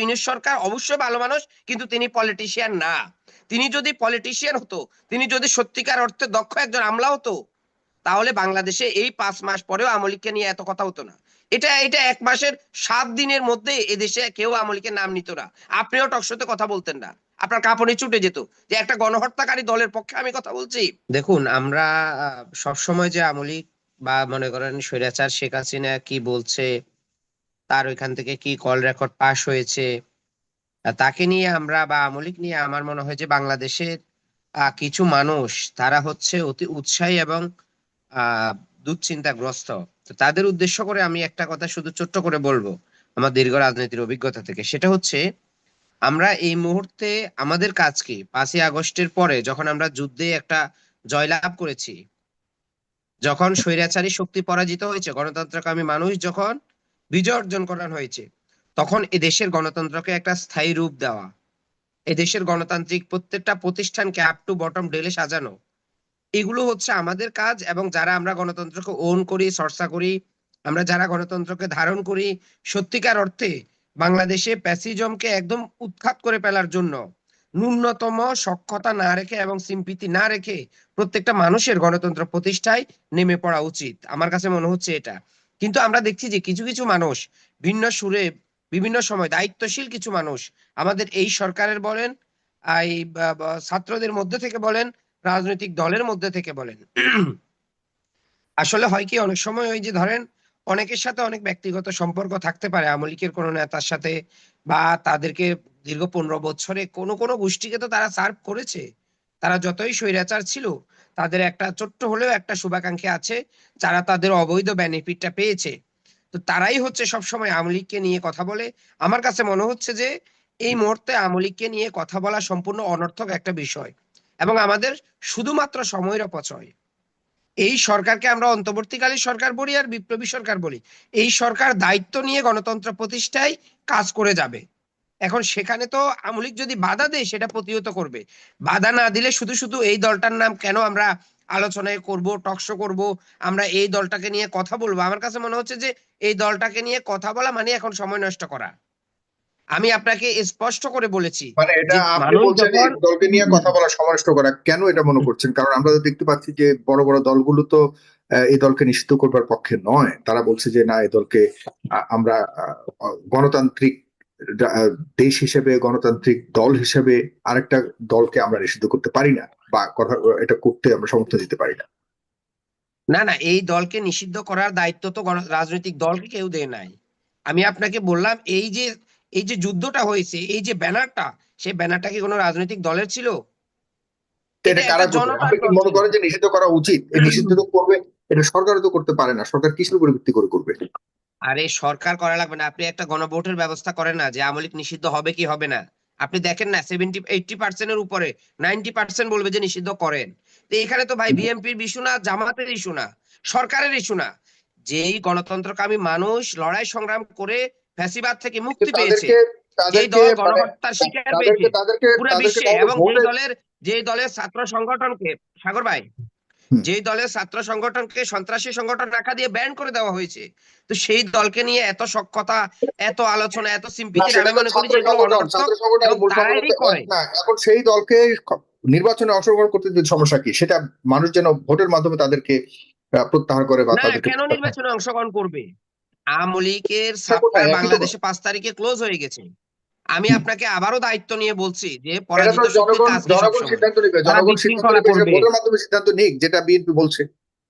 Unit সরকার অবশ্যই ভালো মানুষ, কিন্তু তিনি পলিটিশিয়ান না। তিনি যদি পলিটিশিয়ান হতো, তিনি যদি সত্যিকার অর্থে দক্ষ একজন আমলা হতো, তাহলে বাংলাদেশে এই পাঁচ মাস পরেও আমলিককে নিয়ে এত কথা হতো না। এটা এটা এক মাসের সাত দিনের মধ্যে এদেশে কেউ আমলিকের নাম নিত না। আপনিও টকশোতে কথা বলতেন না। আপনার কাপড়ে ছুটে যেত যে একটা গণহত্যাকারী দলের পক্ষে আমি কথা বলছি। দেখুন, আমরা সব সময় যে আমলিক বা মনে করেন স্বৈরাচার শেখ হাসিনা কি বলছে তার ওইখান থেকে কি কল রেকর্ড পাস হয়েছে। তাকে নিয়ে আমরা বা আমলিক নিয়ে আমার মনে হয় যে বাংলাদেশের কিছু মানুষ, তারা হচ্ছে অতি উৎসাহী এবং দুশ্চিন্তাগ্রস্ত। তো তাদের উদ্দেশ্য করে আমি একটা কথা শুধু ছোট্ট করে বলব আমার দীর্ঘ রাজনীতির অভিজ্ঞতা থেকে। সেটা হচ্ছে, আমরা এই মুহূর্তে আমাদের কাজ কি? পাঁচই আগস্টের পরে যখন আমরা যুদ্ধে একটা জয়লাভ করেছি, যখন স্বৈরাচারী শক্তি পরাজিত হয়েছে, গণতন্ত্রকামী মানুষ যখন বিজয় অর্জন করানো হয়েছে। তখন এ দেশের গণতন্ত্রকে একটা স্থায়ী রূপ দেওয়া। এ দেশের গণতান্ত্রিক প্রত্যেকটা প্রতিষ্ঠানকে আপ টু বটম ডেলে সাজানো। এগুলো হচ্ছে আমাদের কাজ এবং যারা আমরা গণতন্ত্রকে ওন করি, চর্চা করি, আমরা যারা গণতন্ত্রকে ধারণ করি, সত্যিকার অর্থে বাংলাদেশে প্যাসিজমকে একদম উৎখাত করে ফেলার জন্য ন্যূনতম সক্ষতা না রেখে এবং সিম্পিতি না রেখে প্রত্যেকটা মানুষের গণতন্ত্র প্রতিষ্ঠায় নেমে পড়া উচিত। আমার কাছে মনে হচ্ছে এটা। কিন্তু আমরা দেখছি যে কিছু কিছু মানুষ ভিন্ন সুরে, বিভিন্ন সময় দায়িত্বশীল কিছু মানুষ আমাদের এই সরকারের বলেন এই ছাত্রদের মধ্যে থেকে বলেন, রাজনৈতিক দলের মধ্যে থেকে বলেন। আসলে হয় কি, অনেক সময় ওই যে ধরেন, অনেকের সাথে অনেক ব্যক্তিগত সম্পর্ক থাকতে পারে আমলিকের কোনো নেতার সাথে বা তাদেরকে দীর্ঘ পনেরো বছরে কোনো কোনো গোষ্ঠীকে তো তারা সার্ভ করেছে। তারা যতই স্বৈরাচার ছিল তাদের একটা ছোট্ট হলেও একটা শুভাকাঙ্ক্ষী আছে, যারা তাদের অবৈধ বেনিফিটটা পেয়েছে। তো তারাই হচ্ছে সবসময় আমলিককে নিয়ে কথা বলে। আমার কাছে মনে হচ্ছে যে, এই মুহূর্তে আমলিককে নিয়ে কথা বলা সম্পূর্ণ অনর্থক একটা বিষয় এবং আমাদের শুধুমাত্র সময়ের অপচয়। এই সরকারকে আমরা অন্তর্বর্তীকালীন সরকার বলি আর বিপ্লবী সরকার বলি। এই সরকার দায়িত্ব নিয়ে গণতন্ত্র প্রতিষ্ঠায় কাজ করে যাবে। এখন সেখানে তো আমলিক যদি বাধা দেয় সেটা প্রতিহত করবে। বাধা না দিলে শুধু শুধু এই দলটার নাম কেন আমরা আলোচনায় করব টকশো করব আমরা এই দলটাকে নিয়ে কথা বলব? আমার কাছে মনে হচ্ছে যে এই দলটাকে নিয়ে কথা বলা মানে এখন সময় নষ্ট করা। আমি আপনাকে স্পষ্ট করে বলেছি মানে এটা আপনি বলছেন দলকে নিয়ে কথা বলা সমালোচ করা কেন এটা মনে করছেন? কারণ আমরা তো দেখতে পাচ্ছি যে বড় বড় দলগুলো তো এই দলকে নিষিদ্ধ করবার পক্ষে নয়। তারা বলছে যে না এই দলকে আমরা গণতান্ত্রিক দেশ হিসেবে গণতান্ত্রিক দল হিসেবে আরেকটা দলকে আমরা নিষিদ্ধ করতে পারি না বা কথা এটা করতে আমরা সমর্থন দিতে পারি না। না না এই দলকে নিষিদ্ধ করার দায়িত্ব তো রাজনৈতিক দলকে কেউ দেয় নাই। আমি আপনাকে বললাম এই যে এই যে যুদ্ধটা হয়েছে এই যে ব্যানারটা সেই ব্যানারটা কি কোনো রাজনৈতিক দলের ছিল? মনে করেন যে নিষিদ্ধ করা উচিত? এই নিষিদ্ধ করবে এটা সরকার তো করতে পারে না সরকার কিসের উপর ভিত্তি করে করবে? আরে সরকার করা লাগবে না। আপনি একটা গণভোটের ব্যবস্থা করেন না যে আমলিক নিষিদ্ধ হবে কি হবে না। আপনি দেখেন না সেভেন্টি এইটটি পার্সেন্টের উপরে নাইনটি পার্সেন্ট বলবে যে নিষিদ্ধ করেন। তো এখানে তো ভাই বিএনপির ইস্যু না জামাতের ইস্যু না সরকারের ইস্যু না। যেই গণতন্ত্রকামী মানুষ লড়াই সংগ্রাম করে ফ্যাসিবাদ থেকে মুক্তি পেয়েছে যেই দল মানে গণহত্যার শিকার পেয়েছে পুরো বিশ্বে এবং ভোটে দলের যেই দলের ছাত্র সংগঠনকে সাগর ভাই যেই দলের ছাত্র সংগঠনকে সন্ত্রাসী সংগঠন রাখা দিয়ে ব্যান করে দেওয়া হয়েছে তো সেই দলকে নিয়ে এত সক্ষতা এত আলোচনা এত সিম্পিতি আমি মনে করি যে না এখন সেই দলকে নির্বাচনে অংশগ্রহণ করতে দিতে সমস্যা কি সেটা মানুষ যেন ভোটের মাধ্যমে তাদেরকে প্রত্যাহার করে বা কেন নির্বাচনে অংশগ্রহণ করবে? আওয়ামী লীগের বাংলাদেশে পাঁচ তারিখে ক্লোজ হয়ে গেছে। আমি আপনাকে আবারও দায়িত্ব নিয়ে বলছি যে পরাজিত জনগণ? সিদ্ধান্ত নেবে জনগণ সিদ্ধান্ত বিশৃঙ্খলা নেবে সেটা করবে। ভোটের মাধ্যমে সিদ্ধান্ত নিক যেটা বিএনপি বলছে।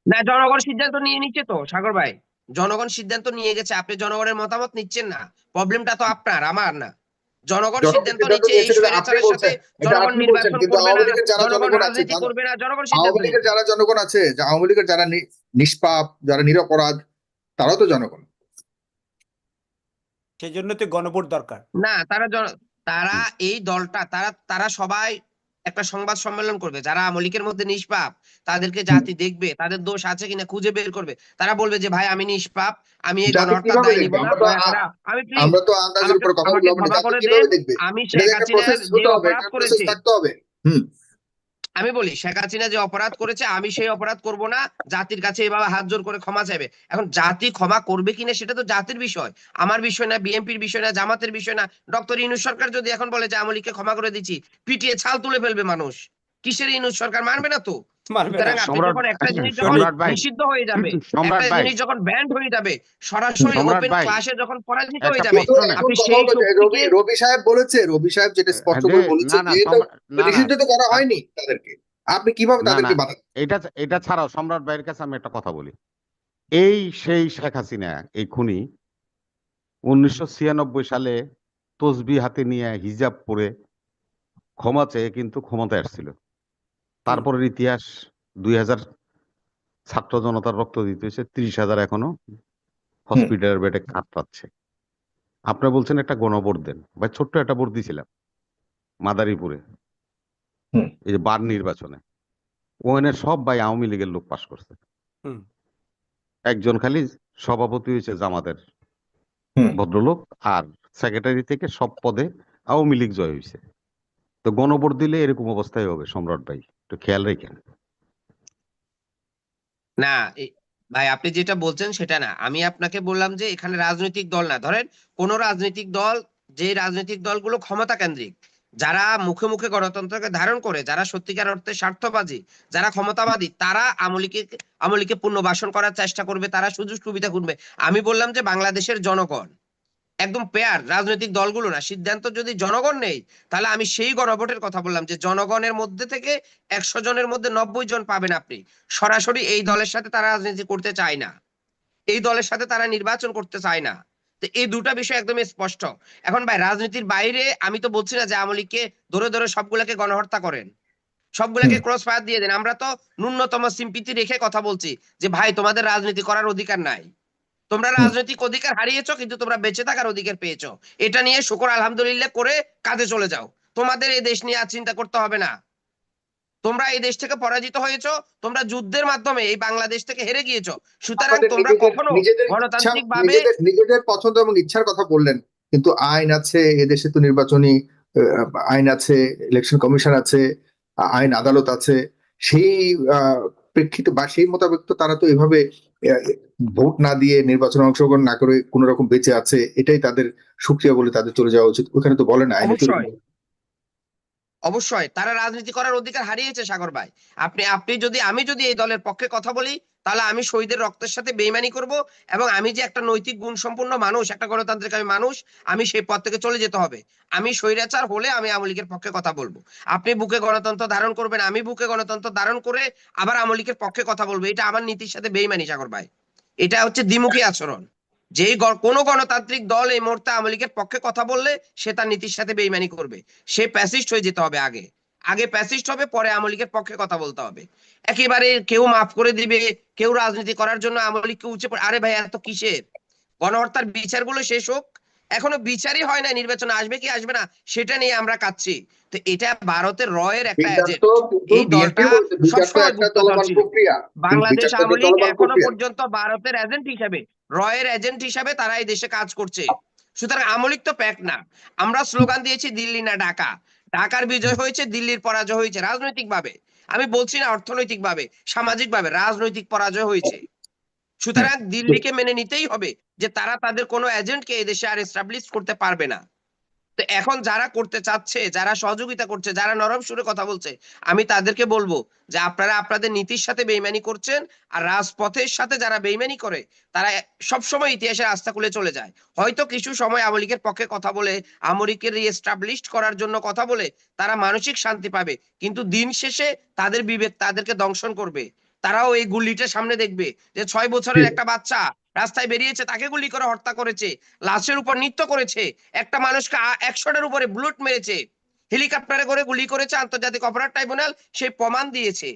না জনগণ সিদ্ধান্ত নিয়ে নিচ্ছে তো সাগর ভাই। জনগণ সিদ্ধান্ত নিয়ে গেছে আপনি জনগণের মতামত নিচ্ছেন না। প্রবলেমটা তো আপনার আমার না। জনগণ সিদ্ধান্ত নিচ্ছে এই স্বৈরাচারের সাথে জনগণ নির্বাচন করবে না জনগণ জনগণ আছে, রাজনীতি যারা- করবে না জনগণ সিদ্ধান্ত আওয়ামী লীগের যারা জনগণ আছে আওয়ামী লীগের যারা নিষ্পাপ যারা নিরপরাধ তারাও তো জনগণ। সেজন্য তো গণভোট দরকার। না তারা তারা এই দলটা তারা তারা সবাই একটা সংবাদ সম্মেলন করবে। যারা আমলিকের মধ্যে নিষ্পাপ তাদেরকে জাতি দেখবে তাদের দোষ আছে কিনা খুঁজে বের করবে। তারা বলবে যে ভাই আমি নিষ্পাপ আমি এই গণহত্যার দায় নিব না। আমি আমরা তো আন্দাজের উপর কথা বলব আমি শেখ হাসিনার যে অপরাধ করেছে। হুম। আমি বলি, শেখ হাসিনা যে অপরাধ করেছে, আমি সেই অপরাধ করব না। জাতির কাছে এভাবে হাত জোর করে ক্ষমা চাইবে। এখন জাতি ক্ষমা করবে কিনা সেটা তো জাতির বিষয়। আমার বিষয় না, বিএনপির বিষয় না, জামাতের বিষয় না। ডক্টর ইনুস সরকার যদি এখন বলে যে আমলিকে ক্ষমা করে দিচ্ছি পিটিয়ে ছাল তুলে ফেলবে মানুষ। কিসের ইনুস সরকার, মানবে না তো? মানবে সুতরাং না। আপনি সম্রাট- যখন একটা জিনিস যখন সম্রাট ভাই। নিষিদ্ধ হয়ে যাবে একটা জিনিস যখন ব্যান্ড হয়ে যাবে সরাসরি ওপেন ক্লাসে যখন পরাজিত হয়ে যাবে প্রশ্ন কিন্তু নেই। এখন আপনি সেই রবি রবি সাহেব বলেছে রবি সাহেব যেটা স্পষ্ট করে বলেছে না না যে এটা সম্রাট- না, না, নিষিদ্ধ তো করা হয়নি তাদেরকে। আপনি কীভাবে তাদেরকে বাধা এটা এটা ছাড়াও সম্রাট ভাইয়ের কাছে আমি একটা কথা বলি। এই সেই শেখ হাসিনা এই খুনি উনিশশো ছিয়ানব্বই সালে তসবি হাতে নিয়ে হিজাব পরে ক্ষমা চেয়ে কিন্তু ক্ষমতায় আসছিল। তারপরের ইতিহাস দুই হাজার ছাত্র জনতার রক্ত দিতে হয়েছে ত্রিশ হাজার এখনও হসপিটালের বেডে কাতরাচ্ছে আপনি বলছেন একটা গণভোট দেন। ভাই ছোট্ট একটা ভোট দিয়েছিলাম মাদারীপুরে। এই যে বার নির্বাচনে। ওখানে সব ভাই আওয়ামী লীগের লোক পাশ করছে। হুম। একজন খালি সভাপতি হয়েছে জামাতের ভদ্রলোক আর সেক্রেটারি থেকে সব পদে আওয়ামী লীগ জয় হয়েছে। তো গণভোট দিলে এরকম অবস্থায় হবে সম্রাট ভাই একটু খেয়াল রেখেন। না ভাই আপনি যেটা বলছেন সেটা না। আমি আপনাকে বললাম যে এখানে রাজনৈতিক দল না। ধরেন কোন রাজনৈতিক দল, যে রাজনৈতিক দলগুলো ক্ষমতা কেন্দ্রিক, যারা মুখে মুখে গণতন্ত্রকে ধারণ করে, যারা সত্যিকার অর্থে স্বার্থবাদী যারা ক্ষমতাবাদী, তারা আমলিকে আমলিকে পুনর্বাসন করার চেষ্টা করবে, তারা সুযোগ সুবিধা খুঁজবে। আমি বললাম যে বাংলাদেশের জনগণ একদম পেয়ার রাজনৈতিক দলগুলো না। সিদ্ধান্ত যদি জনগণ নেই তাহলে আমি সেই গণভোটের কথা বললাম যে জনগণের মধ্যে থেকে একশো জনের মধ্যে নব্বই জন পাবেন আপনি। সরাসরি এই দলের সাথে তারা রাজনীতি করতে চায় না। এই দলের সাথে তারা নির্বাচন করতে চায় না। তো এই দুটা বিষয় একদম স্পষ্ট। এখন ভাই রাজনীতির বাইরে আমি তো বলছি না যে আমলিকে ধরে ধরে সবগুলাকে গণহত্যা করেন। সবগুলাকে ক্রস ফায়ার দিয়ে দেন। আমরা তো ন্যূনতম সিম্পিতি রেখে কথা বলছি যে ভাই তোমাদের রাজনীতি করার অধিকার নাই। তোমরা রাজনৈতিক অধিকার হারিয়েছো কিন্তু তোমরা বেঁচে থাকার অধিকার পেয়েছ। এটা নিয়ে শুকর আলহামদুলিল্লাহ করে কাজে চলে যাও। তোমাদের এই দেশ নিয়ে আর চিন্তা করতে হবে না। তোমরা এই দেশ থেকে পরাজিত হয়েছো তোমরা যুদ্ধের মাধ্যমে এই বাংলাদেশ থেকে হেরে গিয়েছো। সুতরাং তোমরা কখনো নিজেদের গণতান্ত্রিক ভাবে নিজেদের পছন্দ এবং ইচ্ছার কথা বললেন কিন্তু আইন আছে এদেশে তো নির্বাচনী আইন আছে ইলেকশন কমিশন আছে আইন আদালত আছে। সেই প্রেক্ষিতে বা সেই মোতাবেক তো তারা তো এভাবে ভোট না দিয়ে নির্বাচনে অংশগ্রহণ না করে কোন রকম বেঁচে আছে এটাই তাদের সুক্রিয়া বলে তাদের চলে যাওয়া উচিত। ওখানে তো বলে না অবশ্যই। তারা রাজনীতি করার অধিকার হারিয়েছে, সাগর ভাই। আপনি আপনি যদি, আমি যদি এই দলের পক্ষে কথা বলি, তাহলে আমি শহীদের রক্তের সাথে বেইমানি করব এবং আমি যে একটা নৈতিক গুণ সম্পূর্ণ মানুষ, একটা গণতান্ত্রিক আমি মানুষ, আমি সেই পথ থেকে চলে যেতে হবে। আমি স্বৈরাচার হলে আমি আওয়ামী লীগের পক্ষে কথা বলব। আপনি বুকে গণতন্ত্র ধারণ করবেন, আমি বুকে গণতন্ত্র ধারণ করে আবার আওয়ামী লীগের পক্ষে কথা বলব। এটা আমার নীতির সাথে বেইমানি, সাগর ভাই। এটা হচ্ছে দ্বিমুখী আচরণ। গ- কোনো গণতান্ত্রিক দল এই মুহূর্তে আওয়ামী লীগের পক্ষে কথা বললে সে তার নীতির সাথে বেইমানি করবে। সে প্যাসিস্ট হয়ে যেতে হবে আগে। আগে প্যাসিস্ট হবে পরে আওয়ামী লীগের পক্ষে কথা বলতে হবে। একেবারে কেউ মাফ করে দিবে কেউ রাজনীতি করার জন্য আওয়ামী লীগকে পড়ে আরে ভাই এত কিসের? গণহত্যার বিচারগুলো শেষ হোক। এখনও বিচারই হয় না নির্বাচন আসবে কি আসবে না সেটা নিয়ে আমরা কাচ্ছি তো এটা ভারতের রয়ের একটা এজেন্ট এই দলটা সবসময় বাংলাদেশ আওয়ামী লীগ এখনও পর্যন্ত ভারতের এজেন্ট হিসেবে রয়ের এজেন্ট হিসাবে তারা এই দেশে কাজ করছে। সুতরাং আমলিক তো প্যাক না। আমরা স্লোগান দিয়েছি দিল্লি না ঢাকা। ঢাকার বিজয় হয়েছে দিল্লির পরাজয় হয়েছে রাজনৈতিক ভাবে আমি বলছি না অর্থনৈতিক ভাবে সামাজিক ভাবে রাজনৈতিক পরাজয় হয়েছে। সুতরাং দিল্লিকে মেনে নিতেই হবে যে তারা তাদের কোনো এজেন্টকে এদেশে আর এস্টাবলিশ করতে পারবে না। তো এখন যারা করতে চাচ্ছে যারা সহযোগিতা করছে যারা নরম সুরে কথা বলছে আমি তাদেরকে বলব যে আপনারা আপনাদের নীতির সাথে বেইমানি করছেন আর রাজপথের সাথে যারা বেইমানি করে তারা সবসময় ইতিহাসের আস্থা খুলে চলে যায়। হয়তো কিছু সময় আওয়ামী লীগের পক্ষে কথা বলে আমরিকে রিএস্টাবলিশড করার জন্য কথা বলে তারা মানসিক শান্তি পাবে কিন্তু দিন শেষে তাদের বিবেক তাদেরকে দংশন করবে। তারাও এই গুলিটা সামনে দেখবে যে ছয় বছরের একটা বাচ্চা রাস্তায় বেরিয়েছে, তাকে গুলি করে হত্যা করেছে, লাশের উপর নৃত্য করেছে, একটা মানুষকে একশোটার উপরে বুলেট মেরেছে, হেলিকপ্টারে করে গুলি করেছে, আন্তর্জাতিক অপরাধ ট্রাইব্যুনাল সেই প্রমাণ দিয়েছে।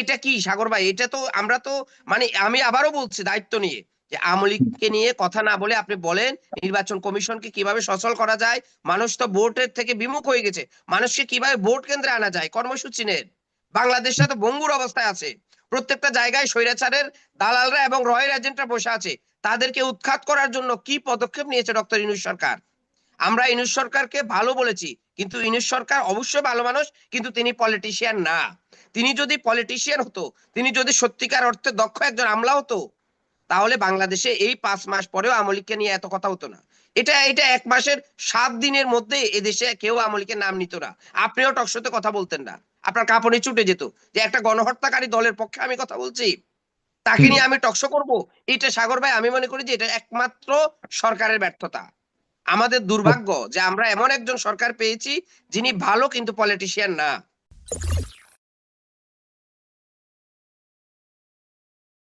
এটা কি, সাগর ভাই? এটা তো আমরা তো মানে আমি আবারও বলছি দায়িত্ব নিয়ে, যে আওয়ামী নিয়ে কথা না বলে আপনি বলেন, নির্বাচন কমিশনকে কীভাবে সচল করা যায়? মানুষ তো ভোটের থেকে বিমুখ হয়ে গেছে, মানুষকে কীভাবে ভোট কেন্দ্রে আনা যায়? কর্মসূচি নেন। বাংলাদেশটা তো ভঙ্গুর অবস্থায় আছে। প্রত্যেকটা জায়গায় স্বৈরাচারের দালালরা এবং রয়ের এজেন্টরা বসে আছে। তাদেরকে উৎখাত করার জন্য কি পদক্ষেপ নিয়েছে ডক্টর ইনুস সরকার? আমরা ইনুস সরকারকে ভালো বলেছি, কিন্তু ইনুস সরকার অবশ্যই ভালো মানুষ, কিন্তু তিনি পলিটিশিয়ান না। তিনি যদি পলিটিশিয়ান হতো, তিনি যদি সত্যিকার অর্থে দক্ষ একজন আমলা হতো, তাহলে বাংলাদেশে এই পাঁচ মাস পরেও আমলিককে নিয়ে এত কথা হতো না। এটা এটা এক মাসের সাত দিনের মধ্যে এদেশে কেউ আমলিকের নাম নিত না। আপনিও টকশোতে কথা বলতেন না। আপনার কাপড়ে ছুটে যেত। যে একটা গণহত্যাকারী দলের পক্ষে আমি কথা বলছি তাকে নিয়ে আমি টকশো করব? এটা সাগর ভাই আমি মনে করি যে এটা একমাত্র সরকারের ব্যর্থতা। আমাদের দুর্ভাগ্য যে আমরা এমন একজন সরকার পেয়েছি যিনি ভালো কিন্তু পলিটিশিয়ান না।